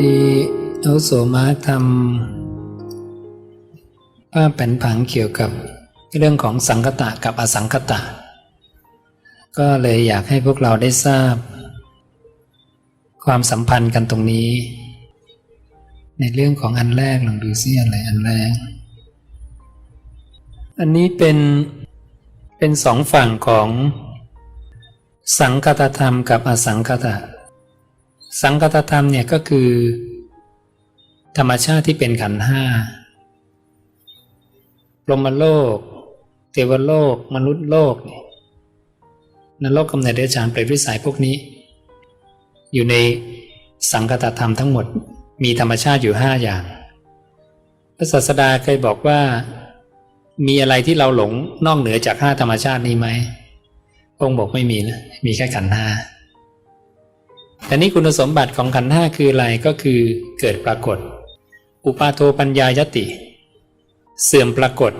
ดีอาโสมาทำภาพแผนผังเกี่ยวกับเรื่องของสังคตะกับอสังคตะ ก็เลยอยากให้พวกเราได้ทราบ ความสัมพันธ์กันตรงนี้ ในเรื่องของอันแรกลองดูซิอะไรอันแรก อันนี้เป็นเป็นสองฝั่งของสังคตธรรมกับอสังคตะ สังคตธรรมเนี่ยก็คือ ธรรมชาติที่เป็นขันธ์ห้าพรหมโลก เทวโลก มนุษย์โลกนรกกำเนิดเดรัจฉานเปรตวิสัยพวกนี้ อยู่ในสังคตธรรมทั้งหมดมีธรรมชาติอยู่ห้าอย่าง พระศาสดาเคยบอกว่า มีอะไรที่เราหลงนอกเหนือจากห้าธรรมชาตินี้ไหมองค์บอกไม่มีนะมีแค่ขันธ์ห้า แต่นี้คุณสมบัติของขันธ์ห้าคืออะไรก็คือเกิดปรากฏ อุปาโทปัญญายติ เสื่อมปรากฏ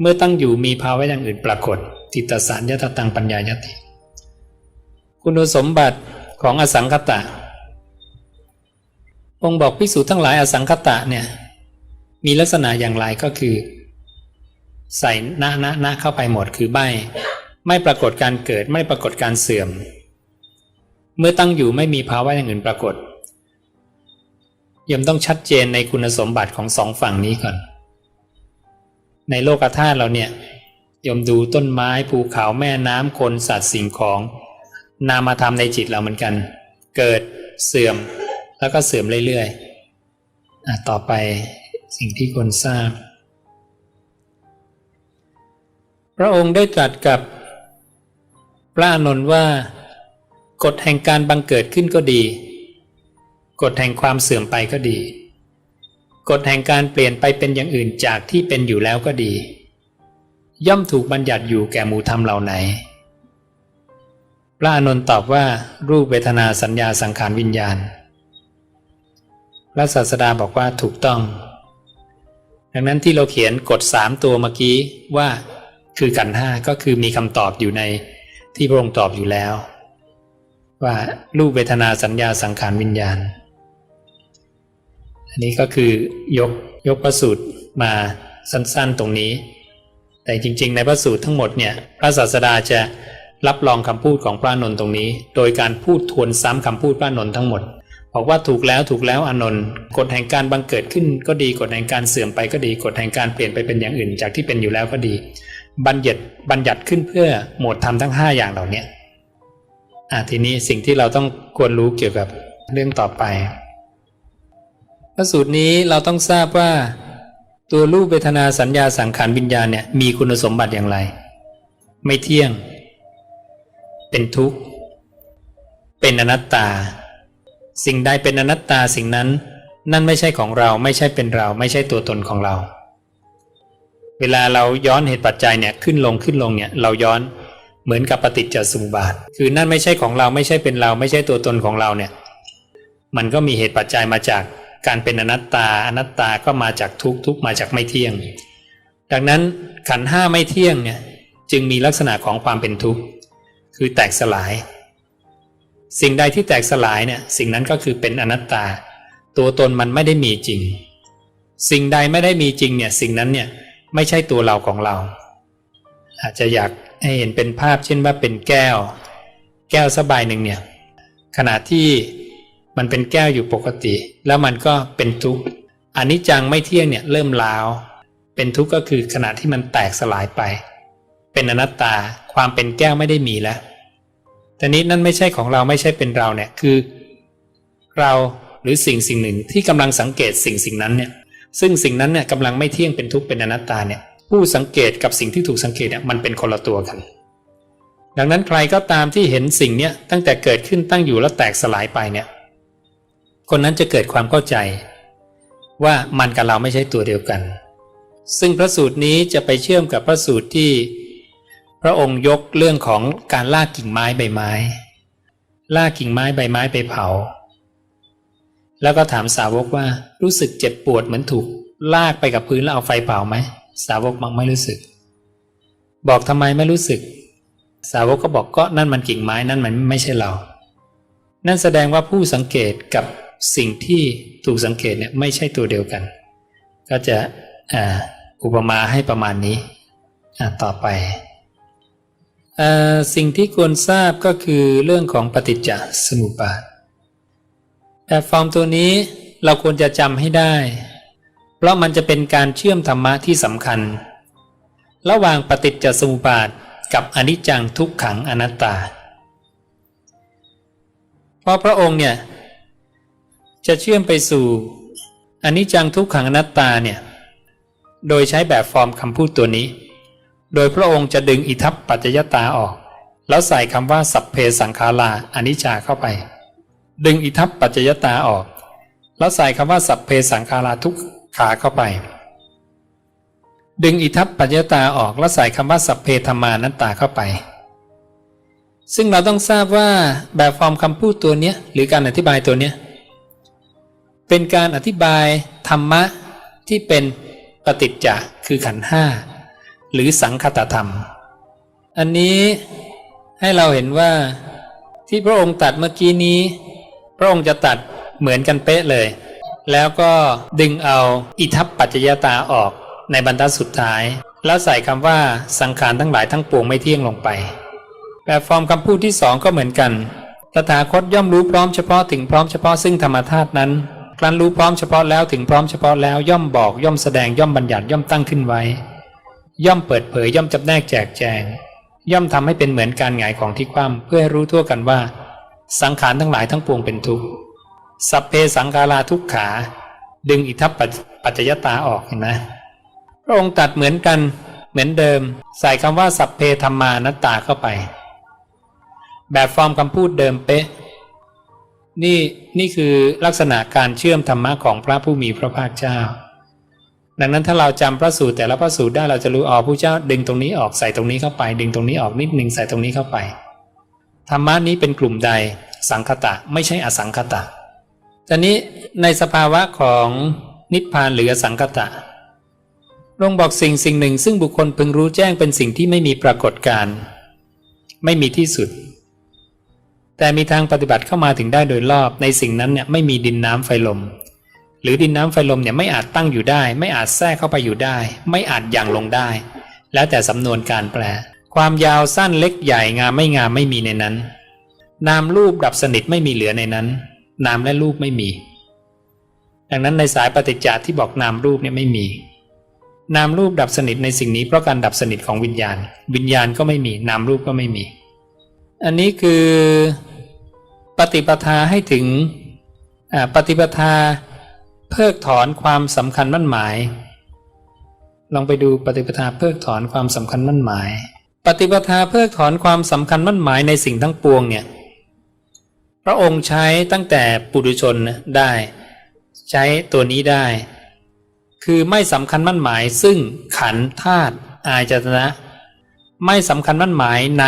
เมื่อตั้งอยู่มีภาวะอย่างอื่นปรากฏ ติตสารยตตังปัญญายติ คุณสมบัติของอสังคตะ องค์บอกภิกษุทั้งหลายอสังคตะเนี่ยมีลักษณะอย่างไรก็คือ ใส่ณณณเข้าไปหมดคือใบไม่ปรากฏการเกิดไม่ปรากฏการเสื่อม เมื่อตั้งอยู่ไม่มีภาวะอย่างอื่นปรากฏยมต้องชัดเจนในคุณสมบัติของสองฝั่งนี้ก่อน ในโลกธาตุเราเนี่ยยมดูต้นไม้ภูเขาแม่น้ำคนสัตว์สิ่งของ นามธรรมในจิตเราเหมือนกัน เกิดเสื่อมแล้วก็เสื่อมเรื่อยๆต่อไปสิ่งที่ควรทราบ พระองค์ได้ตรัสกับพระอนนท์ว่า กฎแห่งการบังเกิดขึ้นก็ดี กฎแห่งความเสื่อมไปก็ดี กฎแห่งการเปลี่ยนไปเป็นอย่างอื่นจากที่เป็นอยู่แล้วก็ดี ย่อมถูกบัญญัติอยู่แก่หมู่ธรรมเหล่าไหน พระอานนตอบว่ารูปเวทนาสัญญาสังขารวิญญาณ พระศาสดาบอกว่าถูกต้อง ดังนั้นที่เราเขียนกฎสามตัวเมื่อกี้ว่า คือขันห้าก็คือมีคำตอบอยู่ในที่พระองค์ตอบอยู่แล้ว ว่ารูปเวทนาสัญญาสังขารวิญญาณ อันนี้ก็คือยกยกพระสูตรมาสั้นๆตรงนี้ แต่จริง ๆ ในพระสูตรทั้งหมดเนี่ยพระศาสดาจะรับรองคำพูดของพระนนท์ตรงนี้ โดยการพูดทวนซ้ำคำพูดพระนนท์ทั้งหมดบอกว่าถูกแล้วถูกแล้วอนนท์กฎแห่งการบังเกิดขึ้นก็ดีกฎแห่งการเสื่อมไปก็ดีกฎแห่งการเปลี่ยนไปเป็นอย่างอื่นจากที่เป็นอยู่แล้วก็ดี บัญญัติบัญญัติขึ้นเพื่อหมวดธรรมทั้ง 5 อย่างเหล่านี้ อะทีนี้สิ่งที่เราต้องควรรู้เกี่ยวกับเรื่องต่อไปพระสูตรนี้เราต้องทราบว่า ตัวรูปเวทนาสัญญาสังขารวิญญาณเนี่ยมีคุณสมบัติอย่างไร ไม่เที่ยง เป็นทุกข์ เป็นอนัตตา สิ่งใดเป็นอนัตตาสิ่งนั้น นั่นไม่ใช่ของเราไม่ใช่เป็นเรา ไม่ใช่ตัวตนของเรา เวลาเราย้อนเหตุปัจจัยเนี่ยขึ้นลงขึ้นลงเนี่ยเราย้อน เหมือนกับปฏิจจสมุปบาท คือนั่นไม่ใช่ของเราไม่ใช่เป็นเราไม่ใช่ตัวตนของเราเนี่ย มันก็มีเหตุปัจจัยมาจากการเป็นอนัตตา อนัตตาก็มาจากทุกทุกมาจากไม่เที่ยง ดังนั้นขันห้าไม่เที่ยงเนี่ยจึงมีลักษณะของความเป็นทุกข์ คือแตกสลาย สิ่งใดที่แตกสลายเนี่ยสิ่งนั้นก็คือเป็นอนัตตา ตัวตนมันไม่ได้มีจริง สิ่งใดไม่ได้มีจริงเนี่ยสิ่งนั้นเนี่ยไม่ใช่ตัวเราของเรา อาจจะอยากให้เห็นเป็นภาพเช่นว่าเป็นแก้ว แก้วสบายหนึ่งเนี่ยขณะที่มันเป็นแก้วอยู่ปกติ แล้วมันก็เป็นทุกข์อนิจจังไม่เที่ยงเนี่ยเริ่มล้าว เป็นทุกข์ก็คือขณะที่มันแตกสลายไป เป็นอนัตตาความเป็นแก้วไม่ได้มีแล้วแต่นี้นั่นไม่ใช่ของเราไม่ใช่เป็นเราเนี่ยคือ เราหรือสิ่งสิ่งหนึ่งที่กำลังสังเกตสิ่งสิ่งนั้นเนี่ยซึ่งสิ่งนั้นเนี่ยกำลังไม่เที่ยงเป็นทุกข์เป็นอนัตตาเนี่ย ผู้สังเกตกับสิ่งที่ถูกสังเกตเนี่ยมันเป็นคนละตัวกัน ดังนั้นใครก็ตามที่เห็นสิ่งเนี้ยตั้งแต่เกิดขึ้นตั้งอยู่แล้วแตกสลายไปเนี่ย คนนั้นจะเกิดความเข้าใจ ว่ามันกับเราไม่ใช่ตัวเดียวกัน ซึ่งพระสูตรนี้จะไปเชื่อมกับพระสูตรที่ พระองค์ยกเรื่องของการลากกิ่งไม้ใบไม้ลากกิ่งไม้ใบไม้ไปเผา แล้วก็ถามสาวกว่ารู้สึกเจ็บปวดเหมือนถูกลากไปกับพื้นแล้วเอาไฟเผาไหม สาวกมักไม่รู้สึก บอกทำไมไม่รู้สึก สาวกก็บอกก็นั่นมันกิ่งไม้นั่นมันไม่ใช่เรา นั่นแสดงว่าผู้สังเกตกับสิ่งที่ถูกสังเกตเนี่ยไม่ใช่ตัวเดียวกัน ก็จะอ,อุปมาให้ประมาณนี้ต่อไปอสิ่งที่ควรทราบก็คือเรื่องของปฏิจจสมุปบาทแบบฟอร์มตัวนี้เราควรจะจำให้ได้ เพราะมันจะเป็นการเชื่อมธรรมะที่สำคัญ ระหว่างปฏิจจสมุปบาทกับอนิจจังทุกขังอนัตตา เพราะพระองค์เนี่ยจะเชื่อมไปสู่อนิจจังทุกขังอนัตตาเนี่ยโดยใช้แบบฟอร์มคำพูดตัวนี้ โดยพระองค์จะดึงอิทัปปัจจยตาออก แล้วใส่คำว่าสัพเพสังขาราอนิจจาเข้าไป ดึงอิทัปปัจจยตาออก แล้วใส่คำว่าสัพเพสังขาราทุก ขาเข้าไป ดึงอิทัปปัจจตาออกแล้วใส่คำว่าสัพเพธรรมานัตตาเข้าไป ซึ่งเราต้องทราบว่าแบบฟอร์มคำพูดตัวเนี้ยหรือการอธิบายตัวเนี้ยเป็นการอธิบายธรรมะที่เป็นปฏิจจะคือขันห้าหรือสังคตธรรม อันนี้ให้เราเห็นว่าที่พระองค์ตัดเมื่อกี้นี้ พระองค์จะตัดเหมือนกันเป๊ะเลย แล้วก็ดึงเอาอิทัปปัจจยตาออกในบรรทัดสุดท้าย แล้วใส่คำว่าสังขารทั้งหลายทั้งปวงไม่เที่ยงลงไป แบบฟอร์มคำพูดที่สองก็เหมือนกัน ตถาคตย่อมรู้พร้อมเฉพาะถึงพร้อมเฉพาะซึ่งธรรมธาตุนั้น ครั้นรู้พร้อมเฉพาะแล้วถึงพร้อมเฉพาะแล้วย่อมบอกย่อมแสดงย่อมบัญญัติย่อมตั้งขึ้นไว้ ย่อมเปิดเผยย่อมจำแนกแจกแจง ย่อมทำให้เป็นเหมือนการหงายของที่คว่ำเพื่อให้รู้ทั่วกันว่า สังขารทั้งหลายทั้งปวงเป็นทุกข์ สัพเพสังขาราทุกขา ดึงอิทัปปัจจยตาออกเห็นไหมพระองค์ตัดเหมือนกันเหมือนเดิม ใส่คำว่าสัพเพธรรมานัตตาเข้าไป แบบฟอร์มคำพูดเดิมเป๊ะ นี่นี่คือลักษณะการเชื่อมธรรมะของพระผู้มีพระภาคเจ้า ดังนั้นถ้าเราจำพระสูตรแต่ละพระสูตรได้เราจะรู้อ๋อผู้เจ้าดึงตรงนี้ออกใส่ตรงนี้เข้าไป ดึงตรงนี้ออกนิดหนึ่งใส่ตรงนี้เข้าไปธรรมะนี้เป็นกลุ่มใดสังคตะไม่ใช่อสังคตะ ตอนนี้ในสภาวะของนิพพานหรือสังคตะลงบอกสิ่งสิ่งหนึ่ง ซึ่งบุคคลพึงรู้แจ้งเป็นสิ่งที่ไม่มีปรากฏการณ์ไม่มีที่สุด แต่มีทางปฏิบัติเข้ามาถึงได้โดยรอบในสิ่งนั้นเนี่ยไม่มีดินน้ำไฟลม หรือดินน้ำไฟลมเนี่ยไม่อาจตั้งอยู่ได้ ไม่อาจแทรกเข้าไปอยู่ได้ ไม่อาจย่างลงได้ แล้วแต่สำนวนการแปล ความยาวสั้นเล็กใหญ่งามไม่งามไม่มีในนั้น นามรูปดับสนิทไม่มีเหลือในนั้น นามและรูปไม่มี ดังนั้นในสายปฏิจจ์ที่บอกนามรูปเนี่ยไม่มี นามรูปดับสนิทในสิ่งนี้เพราะการดับสนิทของวิญญาณ วิญญาณก็ไม่มี นามรูปก็ไม่มี อันนี้คือปฏิปทาให้ถึงปฏิปทาเพิกถอนความสำคัญมั่นหมาย ลองไปดูปฏิปทาเพิกถอนความสำคัญมั่นหมาย ปฏิปทาเพิกถอนความสำคัญมั่นหมายในสิ่งทั้งปวงเนี่ย ระองค์ใช้ตั้งแต่ปุถุชนได้ ใช้ตัวนี้ได้ คือไม่สำคัญมั่นหมายซึ่งขันธาตุอายจตนะ ไม่สำคัญมั่นหมายใน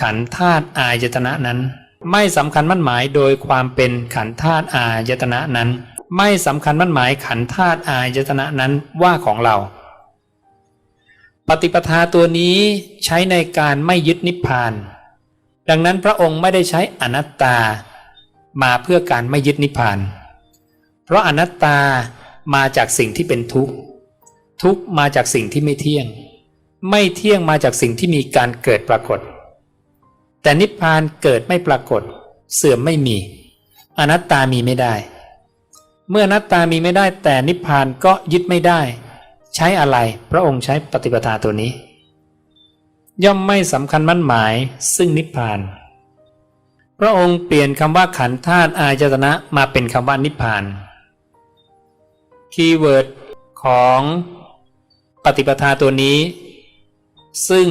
ขันธาตุอายจตนะนั้น ไม่สำคัญมั่นหมายโดยความเป็นขันธาตุอายตนะนั้น ไม่สำคัญมั่นหมายขันธาตุอายตนะนั้นว่าของเรา ปฏิปทาตัวนี้ใช้ในการไม่ยึดนิพพาน ดังนั้นพระองค์ไม่ได้ใช้อนัตตา มาเพื่อการไม่ยึดนิพพาน เพราะอนัตตามาจากสิ่งที่เป็นทุกข์ ทุกข์มาจากสิ่งที่ไม่เที่ยง ไม่เที่ยงมาจากสิ่งที่มีการเกิดปรากฏ แต่นิพพานเกิดไม่ปรากฏ เสื่อมไม่มี อนัตตามีไม่ได้ เมื่ออนัตตามีไม่ได้แต่นิพพานก็ยึดไม่ได้ ใช้อะไร พระองค์ใช้ปฏิปทาตัวนี้ ย่อมไม่สำคัญมั่นหมายซึ่งนิพพาน พระองค์เปลี่ยนคำว่าขันธ์ธาตุอายตนะมาเป็นคำว่านิพพาน คีย์เวิร์ดของปฏิปทาตัวนี้ ซึ่ง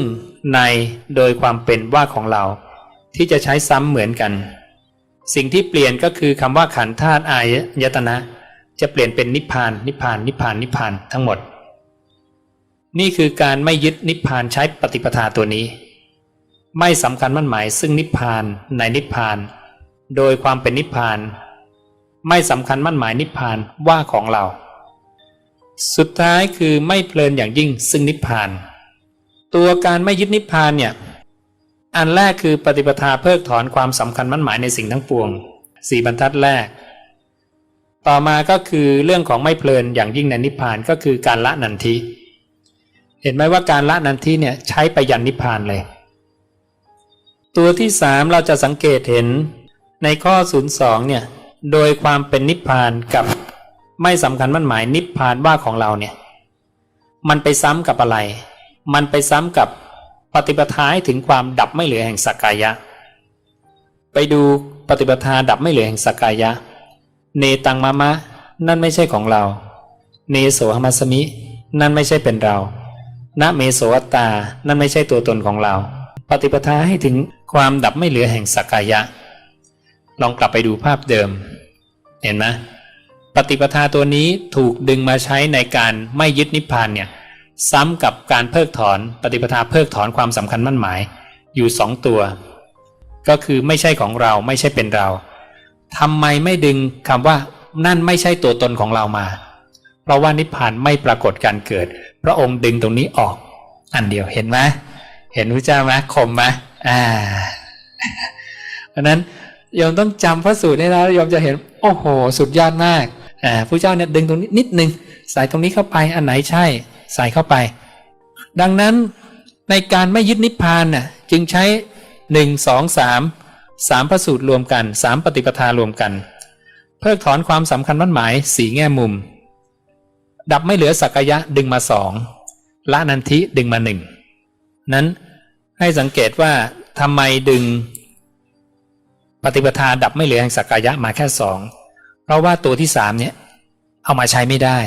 ในโดยความเป็นว่าของเรา ที่จะใช้ซ้ำเหมือนกัน สิ่งที่เปลี่ยนก็คือคำว่าขันธ์ธาตุอายตนะ จะเปลี่ยนเป็นนิพพาน นิพพาน นิพพาน นิพพานทั้งหมด นี่คือการไม่ยึดนิพพานใช้ปฏิปทาตัวนี้ ไม่สำคัญมั่นหมายซึ่งนิพพานในนิพพาน โดยความเป็นนิพพาน ไม่สำคัญมั่นหมายนิพพานว่าของเรา สุดท้ายคือไม่เพลินอย่างยิ่งซึ่งนิพพาน ตัวการไม่ยึดนิพพานเนี่ยอันแรกคือปฏิปทาเพิกถอนความสำคัญมั่นหมายในสิ่งทั้งปวงสี่บรรทัดแรก ต่อมาก็คือเรื่องของไม่เพลินอย่างยิ่งในนิพพานก็คือการละนันทิ เห็นไหมว่าการละนันทิเนี่ยใช้ไปยันนิพพานเลย ตัวที่สามเราจะสังเกตเห็นในข้อ 02เนี่ยโดยความเป็นนิพพานกับไม่สำคัญมั่นหมายนิพพานว่าของเราเนี่ยมันไปซ้ำกับอะไร มันไปซ้ำกับปฏิปทาให้ถึงความดับไม่เหลือแห่งสักกายะ ไปดูปฏิปทาดับไม่เหลือแห่งสักกายะ เนตังมะมะ นั่นไม่ใช่ของเรา เนโสหมัสมิ นั่นไม่ใช่เป็นเรา ณเมโสอัตตา นั่นไม่ใช่ตัวตนของเรา ปฏิปทาให้ถึงความดับไม่เหลือแห่งสักกายะ ลองกลับไปดูภาพเดิม เห็นไหมปฏิปทาตัวนี้ถูกดึงมาใช้ในการไม่ยึดนิพพานเนี่ยซ้ำกับการเพิกถอน ปฏิปทาเพิกถอนความสำคัญมั่นหมาย อยู่สองตัว ก็คือไม่ใช่ของเราไม่ใช่เป็นเราทำไมไม่ดึงคำว่านั่นไม่ใช่ตัวตนของเรามา เพราะว่านิพพานไม่ปรากฏการเกิด ระองค์ดึงตรงนี้ออก อันเดียวเห็นไหมเห็นพระเจ้าไหมคมไหมอ่า เพราะนั้นโยมต้องจำพระสูตรนี้แล้วโยมจะเห็น โอ้โห สุดยอดมากอ่าพระเจ้าเนี่ยดึงตรงนี้นิดนึงใส่ตรงนี้เข้าไปอันไหนใช่ใส่เข้าไป ดังนั้นในการไม่ยึดนิพพานน่ะจึงใช้หนึ่งสองสามสามพระสูตรรวมกันสามปฏิปทารวมกัน เพิกถอนความสำคัญมั่นหมายสี่แง่มุม ดับไม่เหลือสักยะดึงมาสองละนันทิดึงมาหนึ่งนั้นให้สังเกตว่าทำไมดึง ปฏิปทาดับไม่เหลือแห่งสักกายะมาแค่สองเพราะว่าตัวที่สามเนี่ยเอามาใช้ไม่ได้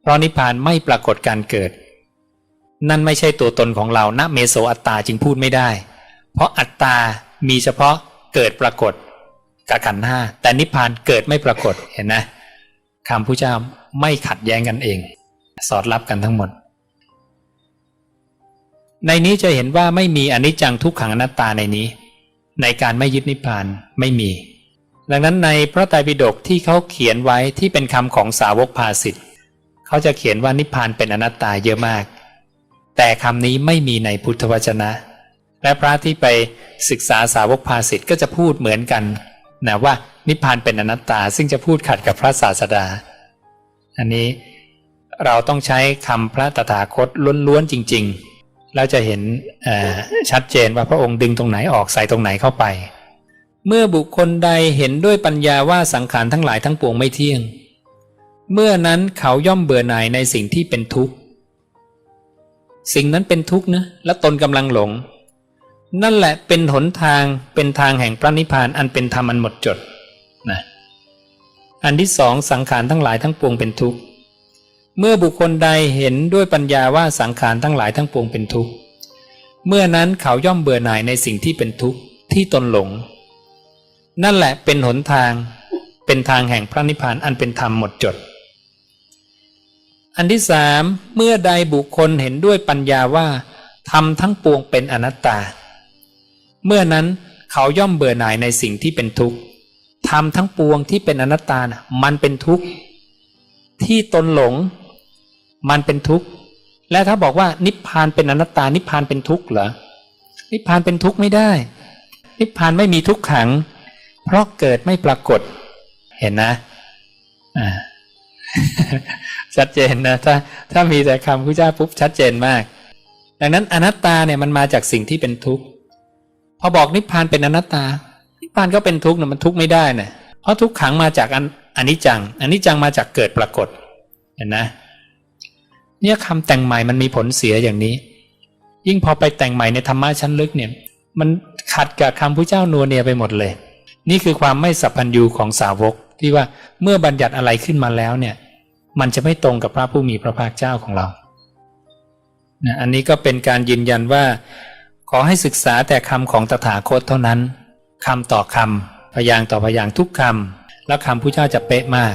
เพราะนิพพานไม่ปรากฏการเกิด นั่นไม่ใช่ตัวตนของเราณเมโสอัตตาจึงพูดไม่ได้ เพราะอัตตามีเฉพาะเกิดปรากฏกับขันห้าแต่นิพพานเกิดไม่ปรากฏเห็นนะ คำพุทธเจ้าไม่ขัดแย้งกันเอง สอดรับกันทั้งหมด ในนี้จะเห็นว่าไม่มีอนิจจังทุกขังอนัตตาในนี้ ในการไม่ยึดนิพพานไม่มี ดังนั้นในพระไตรปิฎกที่เขาเขียนไว้ที่เป็นคำของสาวกภาสิทธ์เขาจะเขียนว่านิพพานเป็นอนัตตาเยอะมาก แต่คำนี้ไม่มีในพุทธวจนะ และพระที่ไปศึกษาสาวกภาสิทธ์ก็จะพูดเหมือนกันนะว่า นิพพานเป็นอนัตตา ซึ่งจะพูดขัดกับพระศาสดา อันนี้เราต้องใช้คำพระตถาคตล้วนๆจริง ๆ แล้วจะเห็นชัดเจนว่าพระองค์ดึงตรงไหนออกใส่ตรงไหนเข้าไป เมื่อบุคคลใดเห็นด้วยปัญญาว่าสังขารทั้งหลายทั้งปวงไม่เที่ยง เมื่อนั้นเขาย่อมเบื่อหน่ายในสิ่งที่เป็นทุกข์ สิ่งนั้นเป็นทุกข์นะและตนกำลังหลง นั่นแหละเป็นหนทางเป็นทางแห่งพระนิพพานอันเป็นธรรมอันหมดจด นะอันที่สองสังขารทั้งหลายทั้งปวงเป็นทุกข์ เมื่อบุคคลใดเห็นด้วยปัญญาว่าสังขารทั้งหลายทั้งปวงเป็นทุกข์ เมื่อนั้นเขาย่อมเบื่อหน่ายในสิ่งที่เป็นทุกข์ที่ตนหลง นั่นแหละเป็นหนทางเป็นทางแห่งพระนิพพานอันเป็นธรรมหมดจด อันที่สามเมื่อใดบุคคลเห็นด้วยปัญญาว่าธรรมทั้งปวงเป็นอนัตตา เมื่อนั้นเขาย่อมเบื่อหน่ายในสิ่งที่เป็นทุกข์ ธรรมทั้งปวงที่เป็นอนัตตานะมันเป็นทุกข์ที่ตนหลง มันเป็นทุกข์และถ้าบอกว่านิพพานเป็นอนัตตา นิพพานเป็นทุกข์เหรอนิพพานเป็นทุกข์ไม่ได้ นิพพานไม่มีทุกขัง เพราะเกิดไม่ปรากฏ เห็นนะอ่าชัดเจนนะถ้าถ้ามีแต่คำพระเจ้าปุ๊บชัดเจนมาก ดังนั้นอนัตตาเนี่ยมันมาจากสิ่งที่เป็นทุกข์พอบอกนิพพานเป็นอนัตตา นิพพานก็เป็นทุกข์นะมันทุกข์ไม่ได้นะเพราะทุกขังมาจากอนิจจังอนิจจังมาจากเกิดปรากฏเห็นนะ เนี่ยคำแต่งใหม่มันมีผลเสียอย่างนี้ ยิ่งพอไปแต่งใหม่ในธรรมะชั้นลึกเนี่ย มันขัดกับคำพระเจ้านัวเนียไปหมดเลย นี่คือความไม่สัพพัญญูของสาวกที่ว่าเมื่อบัญญัติอะไรขึ้นมาแล้วเนี่ย มันจะไม่ตรงกับพระผู้มีพระภาคเจ้าของเรานะอันนี้ก็เป็นการยืนยันว่า ขอให้ศึกษาแต่คำของตถาคตเท่านั้น คำต่อคำพยางค์ต่อพยางค์ทุกคำแล้วคำพระเจ้าจะเป๊ะมาก